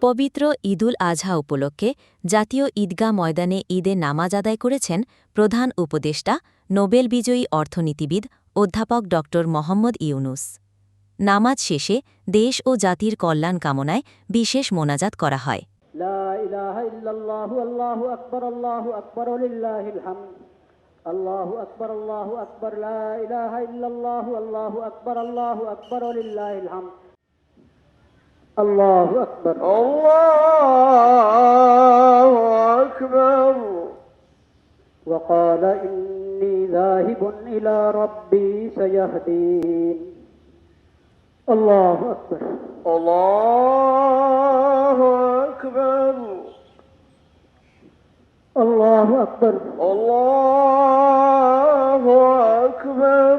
পবিত্র ঈদুল আজহা উপলক্ষে জাতীয় ঈদগাহ ময়দানে ঈদে নামাজ আদায় করেছেন প্রধান উপদেষ্টা নোবেল বিজয়ী অর্থনীতিবিদ অধ্যাপক ড মোহাম্মদ ইউনুস। নামাজ শেষে দেশ ও জাতির কল্যাণ কামনায় বিশেষ মোনাজাত করা হয়। লা ইলাহা ইল্লাল্লাহু আল্লাহু আকবার আল্লাহু আকবার লিল্লাহিল হামদ الله أكبر الله أكبر لا إله إلا الله الله أكبر الله أكبر ولله الحمد. الله أكبر. الله أكبر. وقال إني ذاهب إلى ربي سيهدين. الله أكبر. الله أكبر. الله أكبر. الله أكبر.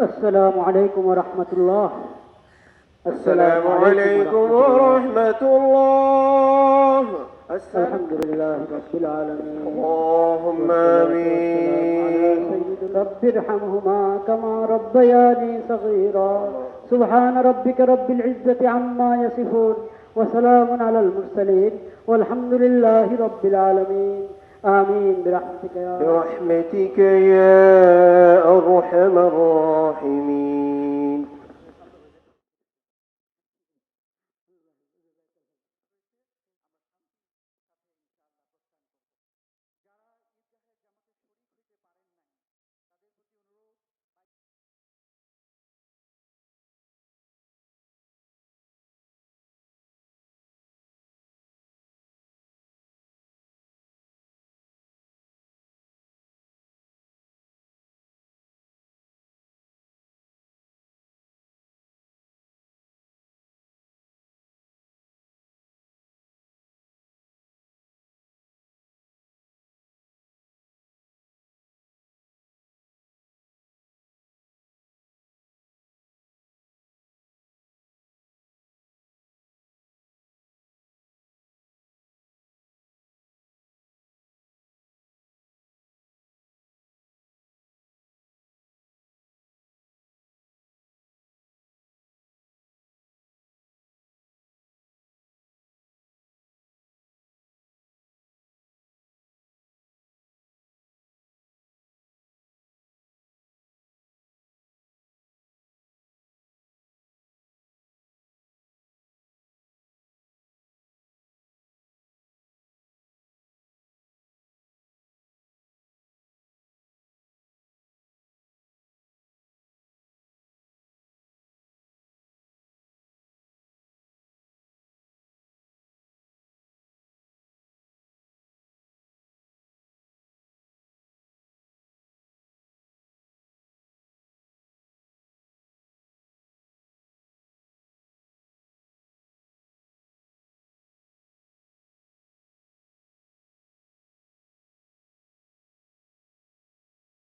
السلام عليكم ورحمة الله. السلام عليكم ورحمة الله. الحمد لله رب العالمين. اللهم آمين. رب ارحمهما كما ربياني صغيرا. سبحان ربك رب العزة عما يصفون. وسلام على المرسلين والحمد لله رب العالمين. آمين. برحمتك يا رب برحمتك يا أرحم الراحمين